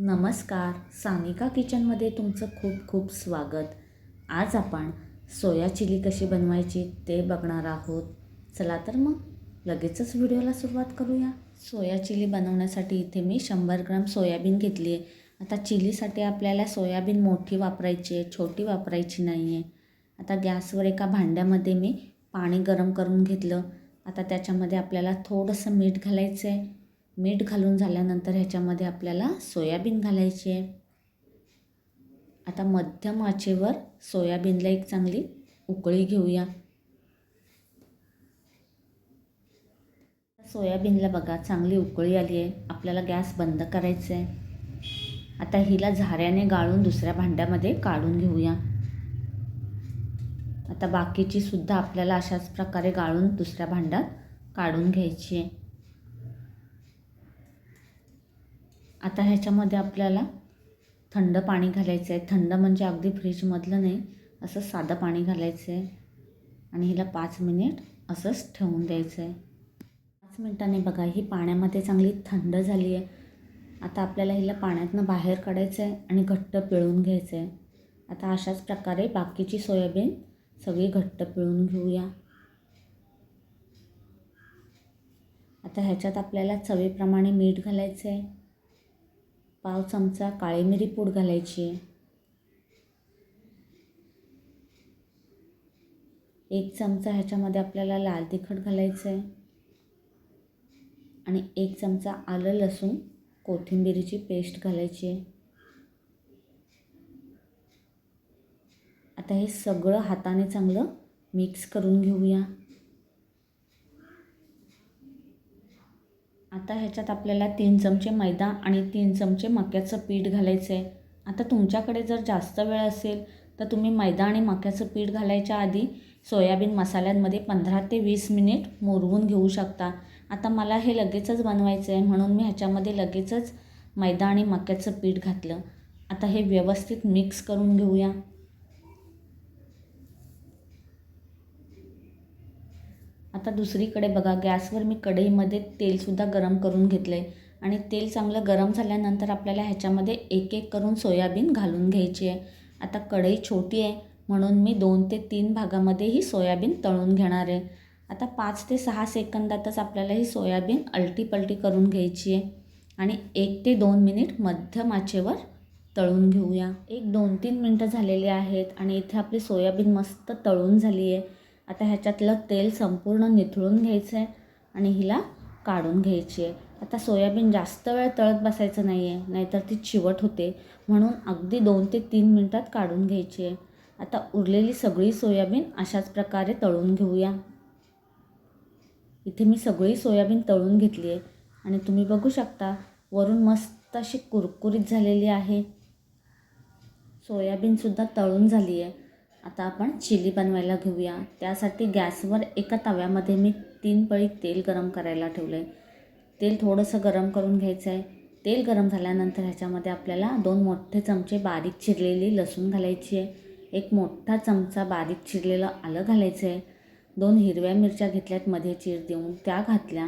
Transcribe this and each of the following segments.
नमस्कार. सानिका किचनमध्ये तुमचं खूप खूप स्वागत. आज आपण सोया चिली कशी बनवायची ते बघणार आहोत. चला तर मग लगेचच व्हिडिओला सुरुवात करूया. सोया चिली बनवण्यासाठी इथे मी शंभर ग्राम सोयाबीन घेतली आहे आता चिलीसाठी आपल्याला सोयाबीन मोठी वापरायची आहे छोटी वापरायची नाही आहे आता गॅसवर एका भांड्यामध्ये मी पाणी गरम करून घेतलं. आता त्याच्यामध्ये आपल्याला थोडंसं मीठ घालायचं आहे मीठ घालून झाल्यानंतर ह्याच्यामध्ये आपल्याला सोयाबीन घालायची आहे. आता मध्यम आचेवर सोयाबीनला एक चांगली उकळी घेऊया. सोयाबीनला बघा चांगली उकळी आली आहे. आपल्याला गॅस बंद करायचा आहे. आता हिला झाऱ्याने गाळून दुसऱ्या भांड्यामध्ये काढून घेऊया. आता बाकीची सुद्धा आपल्याला अशाच प्रकारे गाळून दुसऱ्या भांड्यात काढून घ्यायची आहे. आता ह्याच्यामध्ये आपल्याला थंड पाणी घालायचं आहे थंड म्हणजे अगदी फ्रीजमधलं नाही असं साधं पाणी घालायचं आहे आणि हिला पाच मिनिट असंच ठेवून द्यायचं आहे पाच मिनिटांनी बघा ही पाण्यामध्ये चांगली थंड झाली आहे आता आपल्याला हिला पाण्यातनं बाहेर काढायचं आहे आणि घट्ट पिळून घ्यायचं आहे आता अशाच प्रकारे बाकीची सोयाबीन सगळी घट्ट पिळून घेऊया. आता ह्याच्यात आपल्याला चवीप्रमाणे मीठ घालायचं आहे पाव चमचा काळी मिरी पूड घालायची. आहे एक चमचा ह्याच्यामध्ये आपल्याला लाल तिखट घालायचं आहे आणि एक चमचा आलं लसूण कोथिंबिरीची पेस्ट घालायची. आहे आता हे सगळं हाताने चांगलं मिक्स करून घेऊया. आता ह्याच्यात आपल्याला तीन चमचे मैदा आणि तीन चमचे मक्याचं पीठ घालायचं आहे आता तुमच्याकडे जर जास्त वेळ असेल तर तुम्ही मैदा आणि मक्याचं पीठ घालायच्या आधी सोयाबीन मसाल्यांमध्ये पंधरा ते वीस मिनिट मोरवून घेऊ शकता. आता मला हे लगेचच बनवायचं आहे म्हणून मी ह्याच्यामध्ये लगेचच मैदा आणि मक्याचं पीठ घातलं. आता हे व्यवस्थित मिक्स करून घेऊया. आता दुसरीकडे बघा गॅसवर मी कढईमध्ये तेलसुद्धा गरम करून घेतलं आहे आणि तेल चांगलं गरम झाल्यानंतर आपल्याला ह्याच्यामध्ये एक एक करून सोयाबीन घालून घ्यायची आहे. आता कढई छोटी आहे म्हणून मी दोन ते तीन भागामध्ये ही सोयाबीन तळून घेणार आहे. आता पाच ते सहा सेकंदातच आपल्याला ही सोयाबीन अलटीपलटी करून घ्यायची आहे. आणि एक ते दोन मिनिट मध्यम आचेवर तळून घेऊया. एक दोन तीन मिनटं झालेली आहेत आणि इथे आपली सोयाबीन मस्त तळून झाली आहे. आता ह्याच्यातलं तेल संपूर्ण निथळून घ्यायचं आहे आणि हिला काढून घ्यायची आहे आता सोयाबीन जास्त वेळ तळत बसायचं नाही आहे नाहीतर ती चिवट होते. म्हणून अगदी दोन ते तीन मिनटात काढून घ्यायची आहे आता उरलेली सगळी सोयाबीन अशाच प्रकारे तळून घेऊया. इथे मी सगळी सोयाबीन तळून घेतली आहे आणि तुम्ही बघू शकता वरून मस्त अशी कुरकुरीत झालेली आहे. सोयाबीनसुद्धा तळून झाली आहे आता आपण चिली बनवायला घेऊया. त्यासाठी गॅसवर एका तव्यामध्ये मी तीन पळी तेल गरम करायला ठेवलं आहे तेल थोडंसं गरम करून घ्यायचं आहे तेल गरम झाल्यानंतर ह्याच्यामध्ये आपल्याला दोन मोठे चमचे बारीक चिरलेली लसूण घालायची आहे. एक मोठा चमचा बारीक चिरलेलं आलं घालायचं आहे दोन हिरव्या मिरच्या घेतल्यात मध्ये चीर देऊन त्या घातल्या.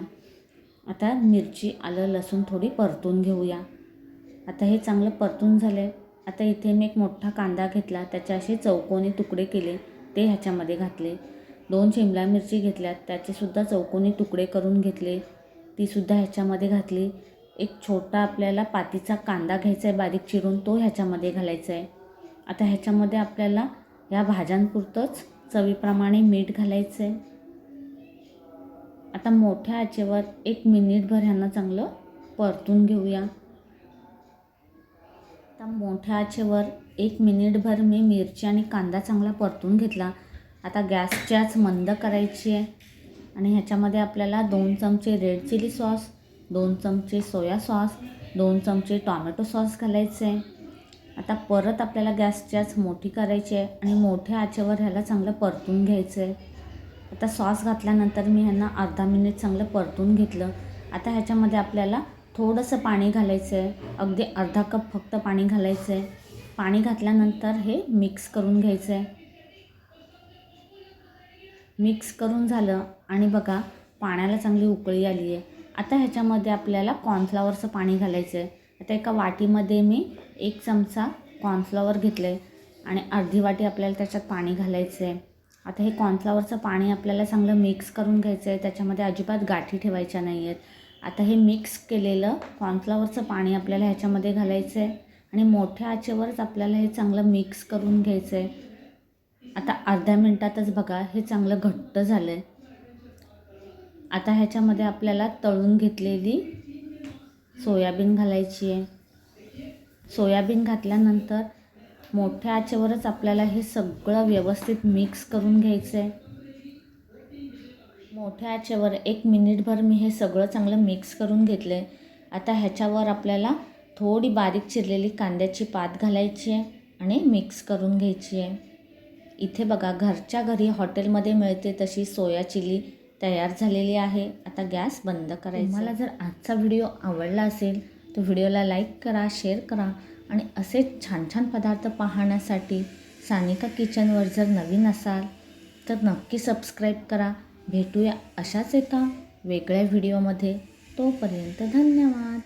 आता मिरची आलं लसूण थोडी परतून घेऊया. आता हे चांगलं परतून झालं आहे आता इथे मी एक मोठा कांदा घेतला त्याचे असे चौकोनी तुकडे केले ते ह्याच्यामध्ये घातले. दोन शिमला मिरची घेतल्यात त्याचेसुद्धा चौकोनी तुकडे करून घेतले. तीसुद्धा ह्याच्यामध्ये घातली. एक छोटा आपल्याला पातीचा कांदा घ्यायचा आहे बारीक चिरून तो ह्याच्यामध्ये घालायचा आहे आता ह्याच्यामध्ये आपल्याला ह्या भाज्यांपुरतंच चवीप्रमाणे मीठ घालायचं आहे आता मोठ्या आचेवर एक मिनिटभर ह्यांना चांगलं परतून घेऊया. आता मोठ्या आचेवर एक मिनिटभर मी मिरची आणि कांदा चांगला परतून घेतला. आता गॅसची आच मंद करायची आहे. आणि ह्याच्यामध्ये आपल्याला दोन चमचे रेड चिली सॉस दोन चमचे सोया सॉस दोन चमचे टॉमॅटो सॉस घालायचे आहे. आता परत आपल्याला गॅसची आच मोठी करायची आहे आणि मोठ्या आचेवर ह्याला चांगलं परतून घ्यायचं आहे. आता सॉस घातल्यानंतर मी ह्यांना अर्धा मिनिट चांगलं परतून घेतलं. आता ह्याच्यामध्ये आपल्याला थोडंसं पाणी घालायचं आहे अगदी अर्धा कप फक्त पाणी घालायचं आहे पाणी घातल्यानंतर हे मिक्स करून घ्यायचं आहे मिक्स करून झालं आणि बघा पाण्याला चांगली उकळी आली आहे आता ह्याच्यामध्ये आपल्याला कॉर्नफ्लावरचं पाणी घालायचं आहे आता एका वाटीमध्ये मी एक चमचा कॉर्नफ्लॉवर घेतलं आहे आणि अर्धी वाटी आपल्याला त्याच्यात पाणी घालायचं आहे आता हे कॉर्नफ्लॉवरचं पाणी आपल्याला चांगलं मिक्स करून घ्यायचं आहे त्याच्यामध्ये अजिबात गाठी ठेवायच्या नाही आहेत आता हे मिक्स केलेलं कॉर्नफ्लॉवरचं पाणी आपल्याला ह्याच्यामध्ये घालायचं आहे आणि मोठ्या आचेवरच आपल्याला हे चांगलं मिक्स करून घ्यायचं आहे आता अर्ध्या मिनटातच बघा हे चांगलं घट्ट झालं आहे आता ह्याच्यामध्ये आपल्याला तळून घेतलेली सोयाबीन घालायची आहे. सोयाबीन घातल्यानंतर मोठ्या आचेवरच आपल्याला हे सगळं व्यवस्थित मिक्स करून घ्यायचं आहे मोठ्या आचेवर एक मिनिटभर मी हे सगळं चांगलं मिक्स करून घेतलं आहे आता ह्याच्यावर आपल्याला थोडी बारीक चिरलेली कांद्याची पात घालायची आहे आणि मिक्स करून घ्यायची आहे. इथे बघा घरच्या घरी हॉटेलमध्ये मिळते तशी सोया चिली तयार झालेली आहे. आता गॅस बंद करायचा. मला जर आजचा व्हिडिओ आवडला असेल तर व्हिडिओला लाईक करा शेअर करा आणि असेच छान छान पदार्थ पाहण्यासाठी सानिका किचनवर जर नवीन असाल तर नक्की सबस्क्राईब करा. भेटूया अशाच एका वेगळ्या व्हिडिओमध्ये. तोपर्यंत धन्यवाद.